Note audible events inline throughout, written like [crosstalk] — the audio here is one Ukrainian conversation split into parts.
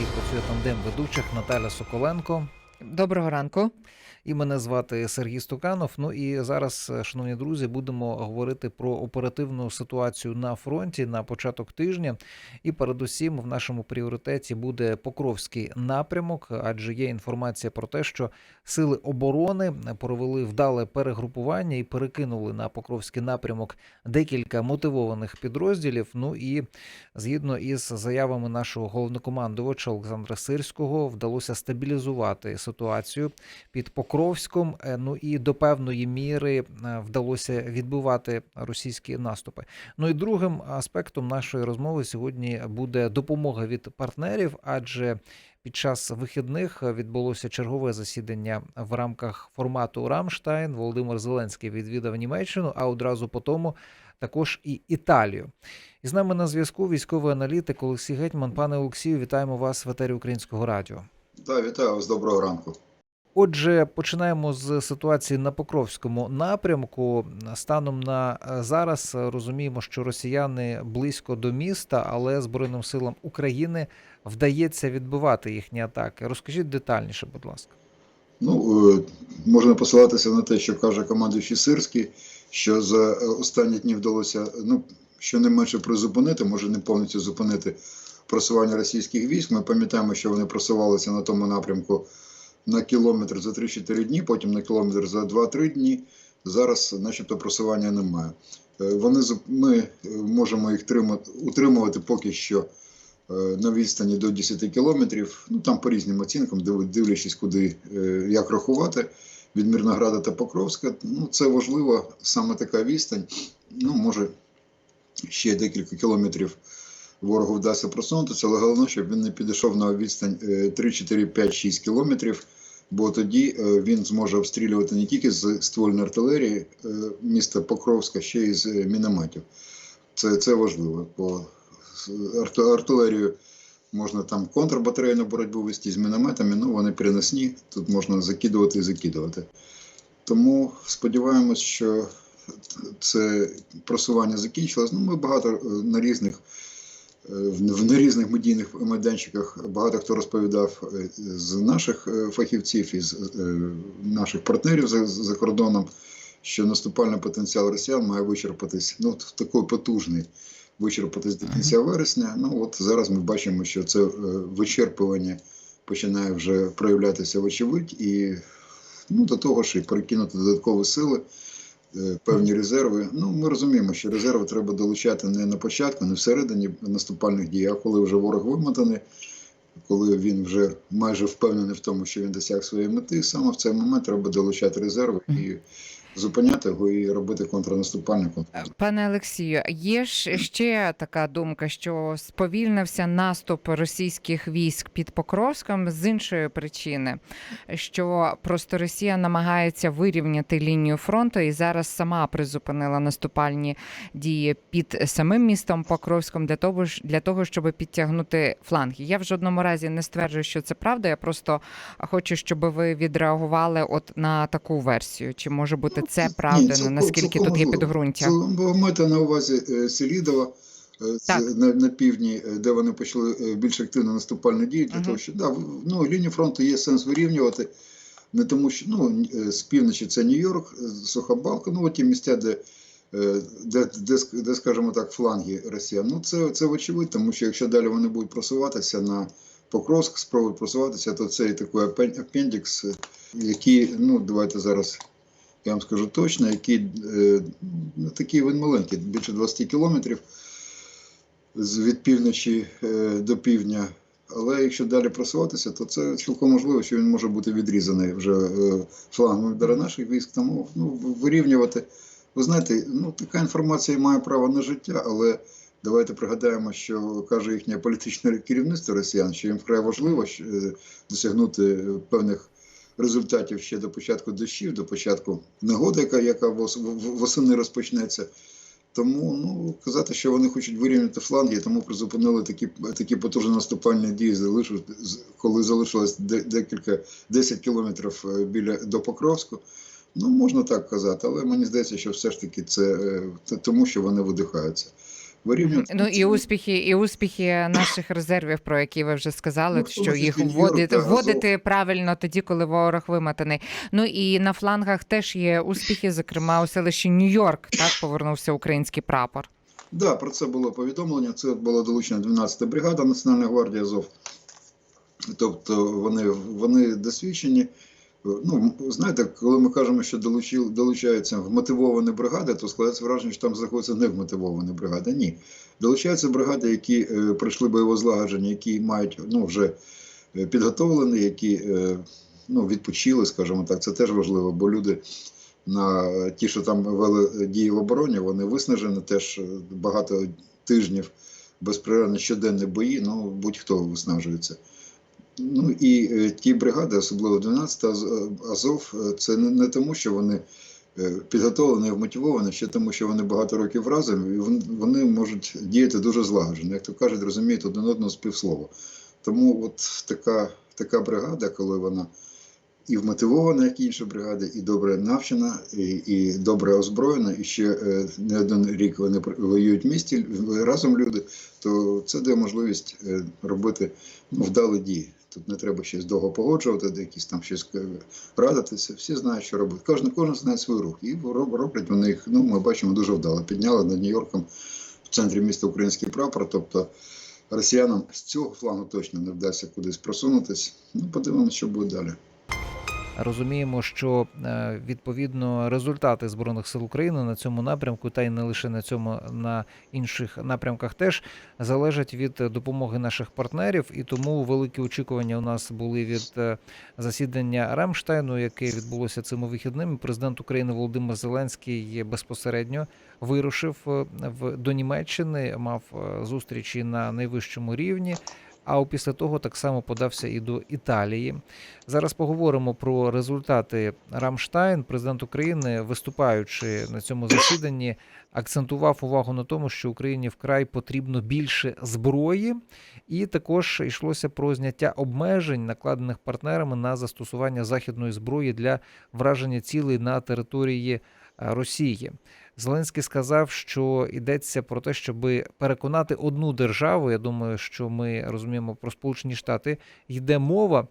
якій працює тандем ведучих Наталя Соколенко. Доброго ранку. І мене звати Сергій Стуканов. Ну і зараз, е, шановні друзі, будемо говорити про оперативну ситуацію на фронті на початок тижня. І передусім в нашому пріоритеті буде Покровський напрямок, адже є інформація про те, що сили оборони провели вдале перегрупування і перекинули на Покровський напрямок декілька мотивованих підрозділів. Ну і згідно із заявами нашого головнокомандувача Олександра Сирського, вдалося стабілізувати ситуацію під Покровськом. Е, Ну і до певної міри е, вдалося відбивати російські наступи. Ну і другим аспектом нашої розмови сьогодні буде допомога від партнерів, адже під час вихідних відбулося чергове засідання в рамках формату Рамштайн. Володимир Зеленський відвідав Німеччину, а одразу по тому також і Італію. І з нами на зв'язку військовий аналітик Олексій Гетьман. Пане Олексію, вітаємо вас в етері Українського радіо. Так, вітаю вас, доброго ранку. Отже, починаємо з ситуації на Покровському напрямку. Станом на е, зараз розуміємо, що росіяни близько до міста, але Збройним силам України вдається відбивати їхні атаки. Розкажіть детальніше, будь ласка. Ну, е, можна посилатися на те, що каже командуючий Сирський, що за е, останні дні вдалося ну, щонайменше призупинити, може не повністю зупинити просування російських військ. Ми пам'ятаємо, що вони просувалися на тому напрямку на кілометр за 3-4 дні, потім на кілометр за 2-3 дні. Зараз, начебто, просування немає. Е, Вони ми е, можемо їх тримати, утримувати поки що е, на відстані до 10 кілометрів. Ну там по різним оцінкам, див- дивлячись, куди як рахувати від Мирнограда та Покровська. Ну це важливо, саме така відстань. Ну може ще декілька кілометрів ворогу вдасться просунутися, але головне, щоб він не підійшов на відстань е, 3, 4, 5, 6 кілометрів. Бо тоді е, він зможе обстрілювати не тільки з ствольної артилерії е, міста Покровська, ще й з е, мінометів. Це, це важливо. Бо артилерію можна там контрбатарейну боротьбу вести з мінометами, ну вони переносні, тут можна закидувати і закидувати. Тому сподіваємось, що це просування закінчилось. Ну, ми багато на різних в в на різних медійних майданчиках багато хто розповідав е, з наших е, фахівців і з е, наших партнерів за, за кордоном, що наступальний потенціал росіян має вичерпатись ну, такий потужний. Вичерпатись до кінця вересня. Ну от зараз ми бачимо, що це е, вичерпування починає вже проявлятися вочевидь, і ну, до того ж і перекинути додаткові сили, е, певні резерви. Ну, ми розуміємо, що резерви треба долучати не на початку, не всередині наступальних дій, а коли вже ворог вимотаний, коли він вже майже впевнений в тому, що він досяг своєї мети, саме в цей момент треба долучати резерви і зупиняти його і робити контрнаступальний контр. Пане Олексію, є ж ще така думка, що сповільнився наступ російських військ під Покровськом з іншої причини, що просто Росія намагається вирівняти лінію фронту і зараз сама призупинила наступальні дії під самим містом Покровськом для того ж для того, щоб підтягнути фланги. Я в жодному разі не стверджую, що це правда. Я просто хочу, щоб ви відреагували от на таку версію. Чи може бути це правда? цілком- наскільки тут є підґрунтя? Маєте на увазі е, Селідова е, Так. на, на півдні, е, де вони почали більш активно наступальну дію, для Мгм. того, що да, ну, лінію фронту є сенс вирівнювати. Не тому, що ну, з півночі це Нью-Йорк, е, Суха Балка, ну ті місця, де, де, де, де, скажімо так, фланги Росіян. Ну це, це вочевидь, тому що якщо далі вони будуть просуватися на Покровськ, спробують просуватися, то це і такий апендікс, який, ну давайте зараз я вам скажу точно, який е, такий він маленький, більше 20 кілометрів від півночі е, до півдня. Але якщо далі просуватися, то це цілком можливо, що він може бути відрізаний вже е, флангом удару наших військ. Тому ну, вирівнювати. Ви знаєте, ну така інформація має право на життя, але давайте пригадаємо, що каже їхнє політичне керівництво росіян, що їм вкрай важливо досягнути певних результатів ще до початку дощів, до початку негоди, яка, яка восени розпочнеться. Тому ну, казати, що вони хочуть вирівняти фланги, тому призупинили такі, такі потужні наступальні дії, коли залишилось декілька 10 кілометрів е, біля до Покровську. Ну, можна так казати, але мені здається, що все ж таки це е, тому, що вони видихаються. Вирівнювати. Ну і успіхи, і успіхи наших резервів, про які ви вже сказали, Ну, що їх вводити, вводити правильно тоді, коли ворог вимотаний. Ну і на флангах теж є успіхи. Зокрема, у селищі Нью-Йорк так повернувся український прапор. Да, про це було повідомлення. Це була долучена 12-та бригада Національної гвардії Азов. Тобто вони, вони досвідчені. Ну, знаєте, коли ми кажемо, що долучили, долучаються вмотивовані бригади, то складається враження, що там знаходяться не вмотивовані бригади. Ні. Долучаються бригади, які е, пройшли бойове злагодження, які мають ну, вже е, підготовлені, які е, ну, відпочили, скажімо так. Це теж важливо, бо люди на ті, що там вели дії в обороні, вони виснажені теж е, багато тижнів безперервно щоденні бої, ну будь-хто виснажується. Ну і е, ті бригади, особливо 12 Азов, е, це не, тому, що вони е, підготовлені і вмотивовані, ще тому, що вони багато років разом, і вони можуть діяти дуже злагоджено, як то кажуть, розуміють один одного співслова. Тому от така, така бригада, коли вона і вмотивована, як і інші бригади, і добре навчена, і, і добре озброєна, і ще е, не один рік вони воюють в місті разом люди, то це дає можливість е, робити ну, вдалі дії. Тут не треба щось довго погоджувати, де якісь там щось е, радитися. Всі знають, що робити. Кожен, кожен знає свій рух. І роб- роблять вони їх, ну, ми бачимо, дуже вдало. Підняли над Нью-Йорком в центрі міста український прапор. Тобто росіянам з цього флангу точно не вдасться кудись просунутись. Ну, подивимося, що буде далі. Розуміємо, що е, відповідно результати збройних сил України на цьому напрямку, та й не лише на цьому, на інших напрямках теж залежать від допомоги наших партнерів, і тому великі очікування у нас були від е, засідання Рамштайну, яке відбулося цими вихідними. Президент України Володимир Зеленський безпосередньо вирушив е, в до Німеччини, мав зустрічі на найвищому рівні. А після того так само подався і до Італії. Зараз поговоримо про результати Рамштайн. Президент України, виступаючи на цьому засіданні, акцентував увагу на тому, що Україні вкрай потрібно більше зброї, і також йшлося про зняття обмежень, накладених партнерами на застосування західної зброї для враження цілей на території е, Росії. Зеленський сказав, що йдеться про те, щоб переконати одну державу. Я думаю, що ми розуміємо про Сполучені Штати. Йде мова.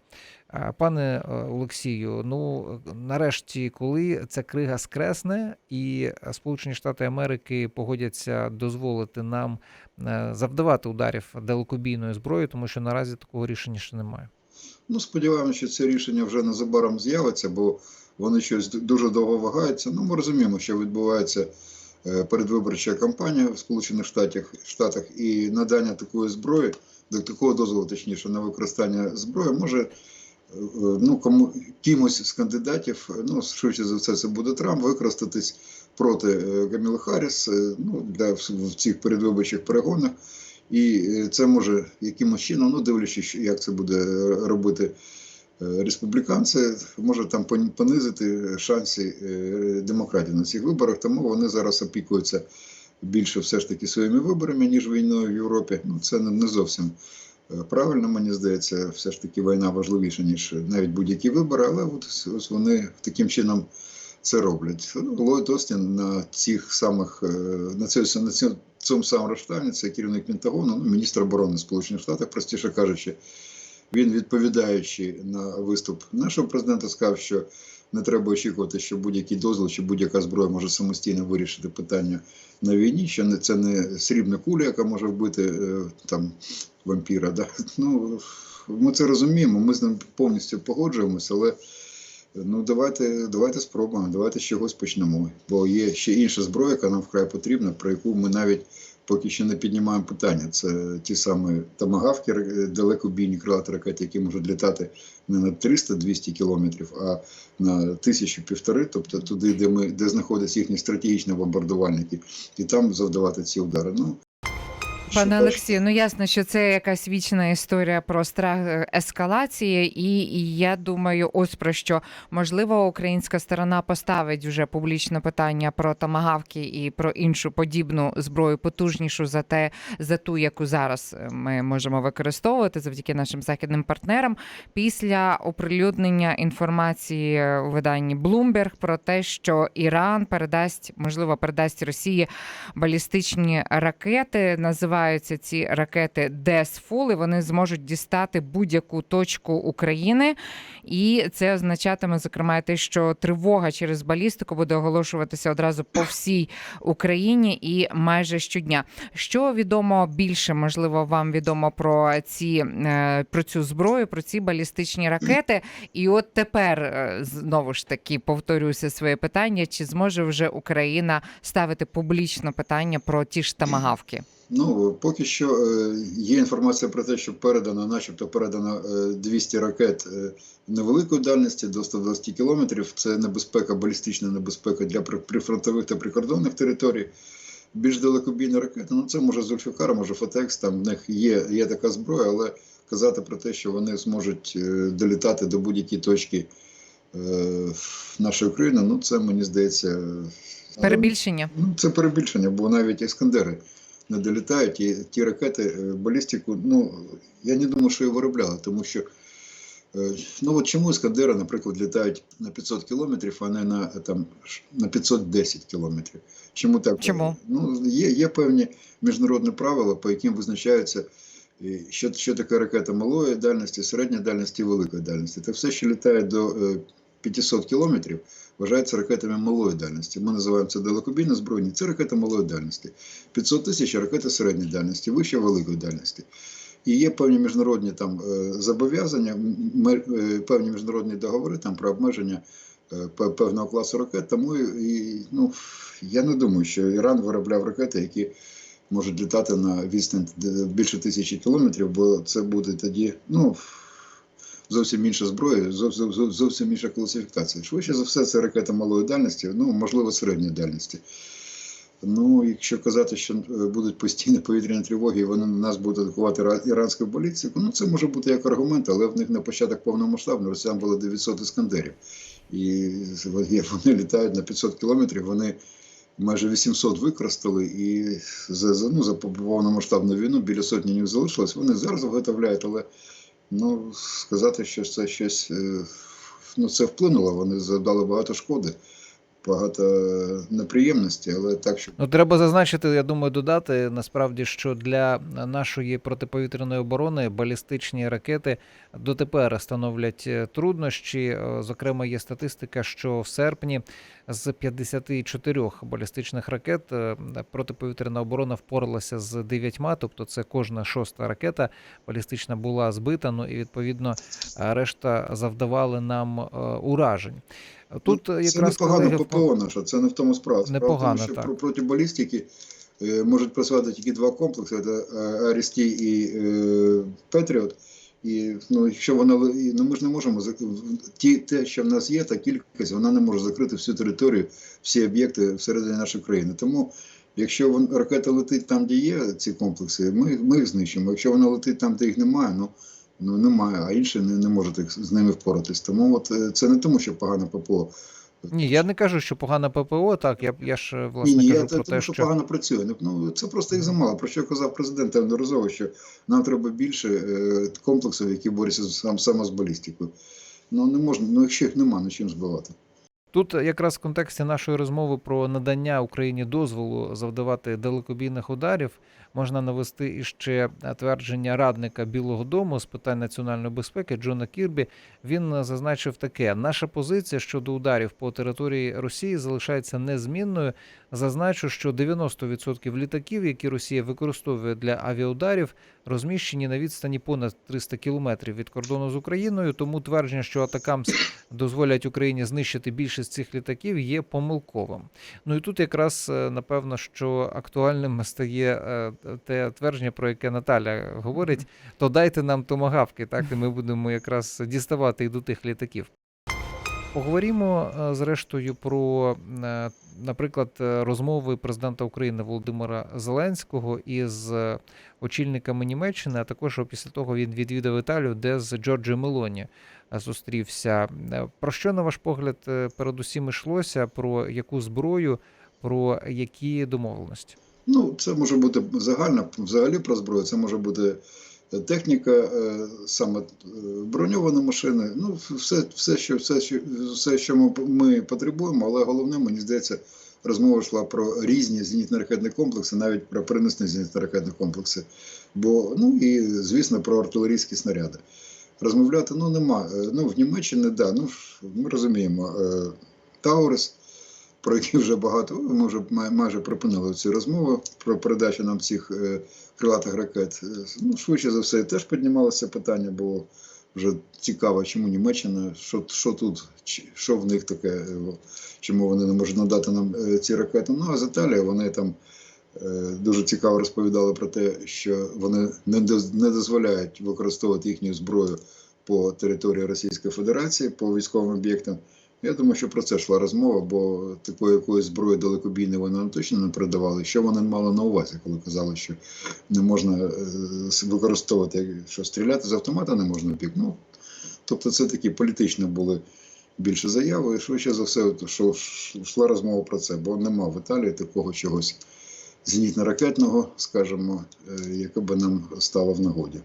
Пане е, Олексію, ну нарешті, коли ця крига скресне, і Сполучені Штати Америки погодяться дозволити нам е, завдавати ударів далекобійною зброєю, тому що наразі такого рішення ще немає. Ну, сподіваємося, що це рішення вже незабаром з'явиться, бо вони щось дуже довго вагаються. Ну, ми розуміємо, що відбувається е, передвиборча кампанія в Сполучених Штатах, Штатах і надання такої зброї, до такого дозволу, точніше, на використання зброї, може е, ну, кому, кимось з кандидатів, ну, швидше за все, це буде Трамп, використатись проти е, Каміли Харріс ну, для, в, цих передвиборчих перегонах. І це може якимось чином, ну дивлячись, як це буде робити республіканці, може там пон- понизити шанси е, демократів на цих виборах. Тому вони зараз опікуються більше все ж таки своїми виборами, ніж війною в Європі. Ну це не зовсім е, правильно, мені здається. Все ж таки війна важливіша, ніж навіть будь-які вибори, але от ось- вони таким чином. Це роблять. Ну, Ллойд Остін на цих самих е, на цьому, на цьому самому Раштані, це керівник Пентагону, ну, міністр оборони Сполучених Штатів, простіше кажучи, він відповідаючи на виступ нашого президента, сказав, що не треба очікувати, що будь-який дозвіл чи будь-яка зброя може самостійно вирішити питання на війні, що це не срібна куля, яка може вбити е, там вампіра. Да? Ну, ми це розуміємо, ми з ним повністю погоджуємося, але Ну, давайте, давайте спробуємо, давайте з чогось почнемо. Бо є ще інша зброя, яка нам вкрай потрібна, про яку ми навіть поки що не піднімаємо питання. Це ті самі тамагавки, далекобійні крилаті ракети, які можуть літати не на 300-200 кілометрів, а на тисячу півтори, тобто туди, де ми де знаходяться їхні стратегічні бомбардувальники, і там завдавати ці удари. Ну Пане Олексію, ну ясно, що це якась вічна історія про страх е, ескалації, і, і я думаю, ось про що можливо українська сторона поставить вже публічно питання про томагавки і про іншу подібну зброю, потужнішу за те, за ту, яку зараз е, ми можемо використовувати завдяки нашим західним партнерам. Після оприлюднення інформації у виданні Bloomberg про те, що Іран передасть, можливо, передасть Росії балістичні ракети. Називаються ці ракети ДЕСФУЛ, і вони зможуть дістати будь-яку точку України. І це означатиме, зокрема, те, що тривога через балістику буде оголошуватися одразу по всій Україні і майже щодня. Що відомо більше, можливо, вам відомо про ці е, про цю зброю, про ці балістичні ракети. І от тепер е, знову ж таки повторюся своє питання: чи зможе вже Україна ставити публічно питання про ті ж тамагавки? Ну, поки що е, є інформація про те, що передано, начебто передано е, 200 ракет е, невеликої дальності до 120 кілометрів. Це небезпека, балістична небезпека для при- прифронтових та прикордонних територій. Більш далекобійні ракети, ну це може Зульфікар, може Фотекс, там в них є, є така зброя, але казати про те, що вони зможуть е, долітати до будь-якої точки е, нашої країни, ну це мені здається. е, Перебільшення. Ну, це перебільшення, бо навіть іскандери не долітають, і ті ракети, е, балістику, ну, я не думаю, що її виробляли, тому що, е, ну от чому іскандери, наприклад, літають на 500 кілометрів, а не на, е, там, на 510 кілометрів? Чому так? Чому? Ну, є, є певні міжнародні правила, по яким визначаються, е, що, що таке ракета малої дальності, середньої дальності великої дальності. Це все, що літає до е, 500 кілометрів, вважається ракетами малої дальності. Ми називаємо це далекобійні збройні. Це ракета малої дальності. 500 тисяч ракета середньої дальності, вище великої дальності. І є певні міжнародні там е, зобов'язання, е, певні міжнародні договори там про обмеження е, певного класу ракет. Тому і, ну, я не думаю, що Іран виробляв ракети, які можуть літати на відстань більше тисячі кілометрів, бо це буде тоді, ну. Зовсім інша зброя, зовсім, інша класифікація. Швидше за все, це ракета малої дальності, ну, можливо, середньої дальності. Ну, якщо казати, що е, будуть постійні повітряні тривоги, і вони на нас будуть атакувати ра- іранську балістику, ну це може бути як аргумент, але в них на початок повномасштабного росіян було 900 іскандерів. І вони літають на 500 кілометрів, вони майже 800 використали, і за, ну, за повномасштабну війну біля сотні них залишилось. Вони зараз виготовляють, але ну, сказати, що це щось е, ну, це вплинуло, вони завдали багато шкоди багато неприємностей, але так, щоб Ну, треба зазначити, я думаю, додати насправді, що для нашої протиповітряної оборони балістичні ракети дотепер становлять е, труднощі. Е, Зокрема, є статистика, що в серпні з 54 балістичних ракет е, протиповітряна оборона впоралася з дев'ятьма, тобто це кожна шоста ракета балістична була збита. Ну і відповідно решта завдавали нам уражень. Тут е, Ну, це якраз непогано колеги ППО наше, це не в тому справа. Справа Непогано, в тому, що так. проти балістики е, можуть працювати тільки два комплекси: це е, Арісті і е, Петріот. І ну, якщо вона ну, ми ж не можемо ті, те, що в нас є, та кількість, вона не може закрити всю територію, всі об'єкти всередині нашої країни. Тому, якщо вон, ракета летить там, де є ці комплекси, ми, ми їх знищимо. Якщо вона летить там, де їх немає, ну, ну немає, а інші не, не можуть з ними впоратись. Тому от, е, це не тому, що погане ППО. Ні, я не кажу, що погане ППО. Так, я, я ж власне Ні, ні, кажу я про тому, те, що погано працює. Ну, Ну це просто їх замало. Про що казав президент неодноразово, що нам треба більше е, комплексів, які борються з- сам саме з балістикою. Ну не можна, ну якщо їх нема, ну чим збивати. Тут якраз в контексті нашої розмови про надання Україні дозволу завдавати далекобійних ударів можна навести іще твердження радника Білого Дому з питань національної безпеки Джона Кірбі. Він зазначив таке: наша позиція щодо ударів по території Росії залишається незмінною. Зазначу, що 90% літаків, які Росія використовує для авіаударів, розміщені на відстані понад 300 кілометрів від кордону з Україною. Тому твердження, що атакамс дозволять Україні знищити більшість цих літаків, є помилковим. Ну і тут якраз е, напевно, що актуальним [laughs] стає е, те твердження, про яке Наталя говорить: то дайте нам томагавки, так і ми будемо якраз діставати і до тих літаків. Поговоримо е, зрештою про, е, наприклад, е, розмови президента України Володимира Зеленського із очільниками Німеччини, а також після того він відвідав Італію, де з Джорджі Мелоні зустрівся. Про що, на ваш погляд, передусім йшлося? Про яку зброю, про які домовленості? Ну, це може бути загально, взагалі про зброю, це може бути техніка, е, саме е, броньовані машини. Ну, все, все, що, все, що, все, що ми, ми потребуємо, але головне, мені здається, розмова йшла про різні зенітно-ракетні комплекси, навіть про переносні зенітно-ракетні комплекси. Бо, ну і, звісно, про артилерійські снаряди. Розмовляти ну, нема. Е, Ну, в Німеччині, да, ну, ми розуміємо, Таурис про які вже багато. Ми вже майже припинили ці розмови про передачу нам цих е, крилатих ракет. Е, Ну, швидше за все, теж піднімалося питання, бо вже цікаво, чому Німеччина, що, що тут, що в них таке, е, чому вони не можуть надати нам ці ракети. Ну, а з Італії вони там. Дуже цікаво розповідали про те, що вони не дозволяють використовувати їхню зброю по території Російської Федерації по військовим об'єктам. Я думаю, що про це йшла розмова, бо такої якоїсь зброї далекобійної вони точно не передавали. Що вони мали на увазі, коли казали, що не можна е, використовувати, що стріляти з автомата не можна в бік. Ну, тобто це такі політичні були більше заяви. І швидше за все, що йшла розмова про це, бо нема в Італії такого чогось зенітно-ракетного, скажімо, е, яке би нам стало в нагоді.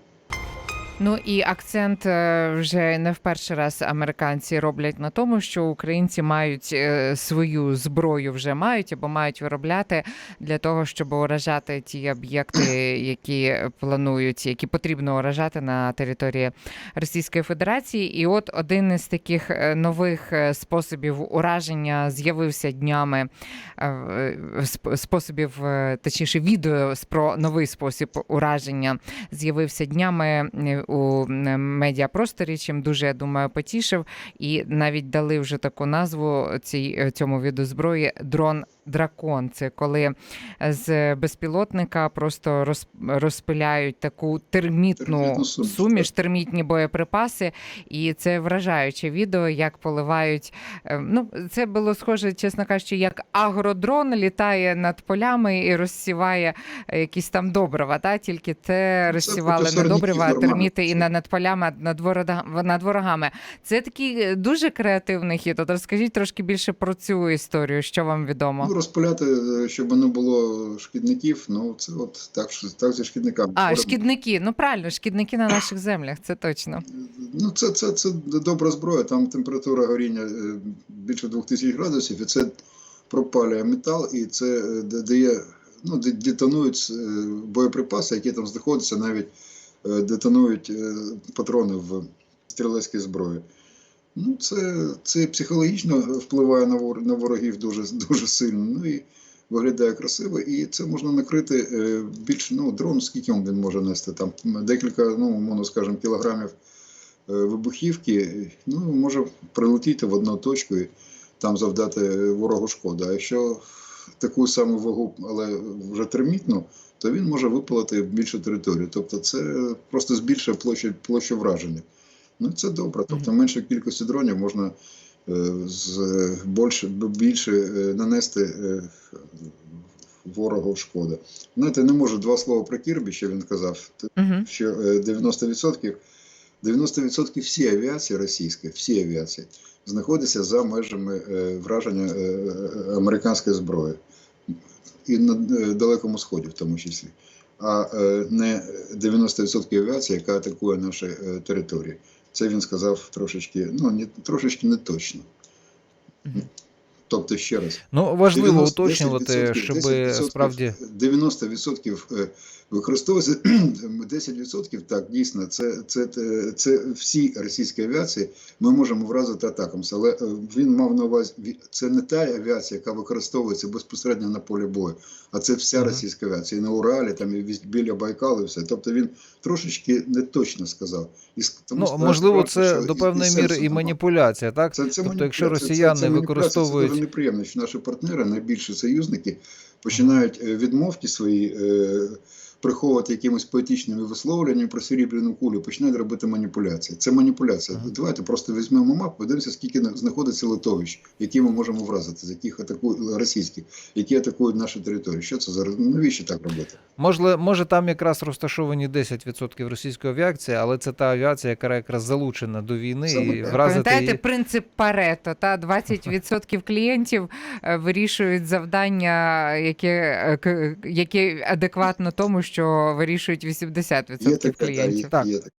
Ну і акцент е, вже не в перший раз американці роблять на тому, що українці мають е, свою зброю вже мають або мають виробляти для того, щоб уражати ті об'єкти, [clears throat] які планують, які потрібно уражати на території Російської Федерації. І от один із таких е, нових способів ураження з'явився днями способів, точніше, відео про новий спосіб ураження з'явився днями у м, медіапросторі, чим дуже я думаю потішив. І навіть дали вже таку назву цій е, цьому виду зброї дрон. Дракон це коли з безпілотника просто роз- розпиляють таку термітну Термітну суміш, суміш, термітні боєприпаси, і це вражаюче відео, як поливають. е, Ну, це було схоже, чесно кажучи, як агродрон літає над полями і розсіває е, якісь там добрива. Та? Тільки це розсівали проти не добрива, терміти і на- над полями, над, ворога- над ворогами. Це такий е, дуже креативний хід. От розкажіть трошки більше про цю історію, що вам відомо. Розпиляти, е, щоб не було шкідників, ну це от так, так зі шкідниками. А, шкідники. Ну правильно, шкідники на наших землях, це точно. Ну, це, це, це добра зброя, там температура горіння е, більше 2000 градусів, і це пропалює метал, і це е, дає, ну, де- детонують боєприпаси, які там знаходяться, навіть детонують патрони в стрілецькій зброї. Ну, це, це психологічно впливає на, вор, на ворогів дуже, дуже сильно. Ну і виглядає красиво, і це можна накрити е, більш, ну, дрон, скільки він може нести? Там декілька, ну, можна скажемо, кілограмів е, вибухівки, ну, може прилетіти в одну точку і там завдати ворогу шкоду. А якщо таку саму вагу, але вже термітну, то він може випалити більшу територію. Тобто це просто збільшує площу, площу враження. Ну, це добре. Тобто менше кількості дронів можна е, з більше, більше нанести е, ворогу шкоди. Знаєте, не можу два слова про Кірбі, що він казав. Що е, 90%, 90% всієї авіації російської, всі авіації, знаходиться за межами е, враження американської зброї. І на Далекому Сході, в тому числі. А не 90% авіації, яка атакує наші території. Це він сказав трошечки, ну, не, трошечки не точно. Тобто, ще раз, Ну, важливо 90, уточнювати, щоб справді 90% е, використовується 10% так, дійсно, це, це, це, це всі російські авіації ми можемо вразити атаками. Але е, він мав на увазі, це не та авіація, яка використовується безпосередньо на полі бою, а це вся російська авіація. І на Уралі, там і біля Байкалу, і все. Тобто він трошечки не точно сказав. І тому ну можливо, справді, це що до певної міри і маніпуляція, так? Це, це Тобто, якщо росіяни маніпуляція, використовують- дуже неприємно, що наші партнери, найбільші союзники, починають е, відмовки свої е, приховувати якимось поетичними висловлюваннями про серебряну кулю, починають робити маніпуляції. Це маніпуляція. Ага. Давайте просто візьмемо мапу, подивимося, скільки знаходиться литовищ, які ми можемо вразити, з яких атакують російських, які атакують нашу територію. Що це за ну, навіщо так робити? Може, може, там якраз розташовані 10% російської авіації, але це та авіація, яка якраз залучена до війни Саме і так. вразити Пам'ятаєте її. принцип Парето, та 20% клієнтів е, вирішують завдання, яке, е, яке адекватно тому, що вирішують 80% Є таке, та, клієнтів. є, Так. є таке.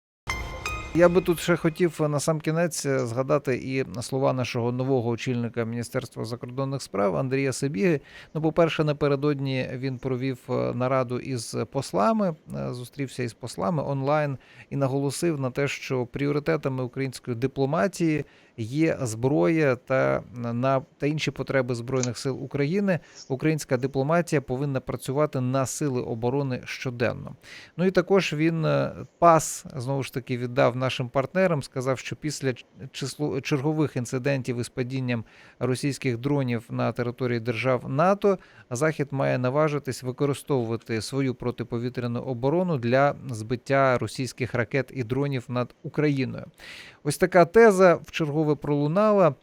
Я би тут ще хотів на сам кінець е, згадати і слова нашого нового очільника Міністерства закордонних справ Андрія Сибіги. Ну, по-перше, напередодні він провів е, нараду із послами, е, зустрівся із послами онлайн і наголосив на те, що пріоритетами української дипломатії є зброя та на та інші потреби збройних сил України. Українська дипломатія повинна працювати на сили оборони щоденно. Ну і також він е, пас знову ж таки віддав нашим партнерам. Сказав, що після число чергових інцидентів із падінням російських дронів на території держав НАТО, Захід має наважитись використовувати свою протиповітряну оборону для збиття російських ракет і дронів над Україною. Ось така теза вчергове пролунала.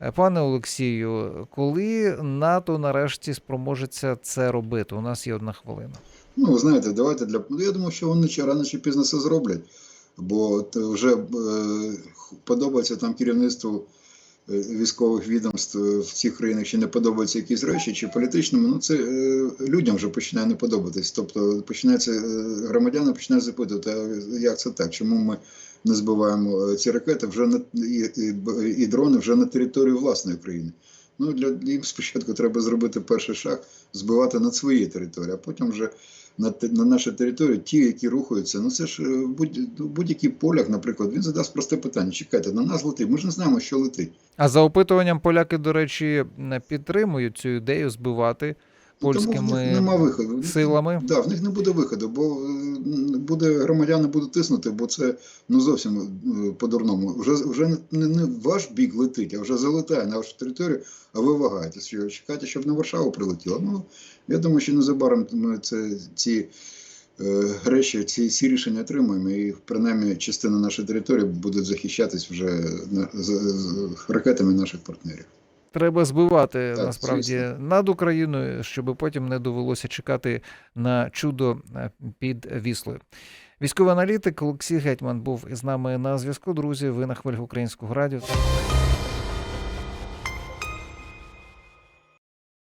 Е, Пане Олексію, коли НАТО нарешті спроможеться це робити? У нас є одна хвилина. Ну, ви знаєте, давайте для. Ну, я думаю, що вони чи рано чи пізно це зроблять, бо вже е, подобається там керівництву е, військових відомств в цих країнах, чи не подобаються якісь речі, чи політичному, ну це людям вже починає не подобатись. Тобто починається громадяни починають запитувати, як це так? Чому ми не збиваємо е, ці ракети вже на і, і, і дрони вже на території власної країни? Ну для їм спочатку треба зробити перший шаг, збивати над своєю територією, а потім вже на, на нашій території ті, які рухаються. Ну це ж е, будь, будь-який поляк, наприклад, він задасть просте питання: чекайте, на нас летить. Ми ж не знаємо, що летить. А за опитуванням поляки, до речі, не підтримують цю ідею збивати Ну, Тому в польськими них нема виходу. силами. Да, в них не буде виходу, бо е, буде громадяни будуть тиснути, бо це ну зовсім е, по-дурному. Вже вже не, не, ваш бік летить, а вже залетає на вашу територію, а ви вагаєтесь, що чекаєте, щоб на Варшаву прилетіло. Ну я думаю, що незабаром ми це ці. е, Речі, ці, ці рішення отримуємо, і принаймні частина нашої території будуть захищатись вже на, з, з ракетами наших партнерів. Треба збивати Так, насправді звісно. над Україною, щоб потім не довелося чекати на чудо е, під Віслою. Військовий аналітик Олексій Гетьман був із нами на зв'язку. Друзі, ви на хвилях українського радіо.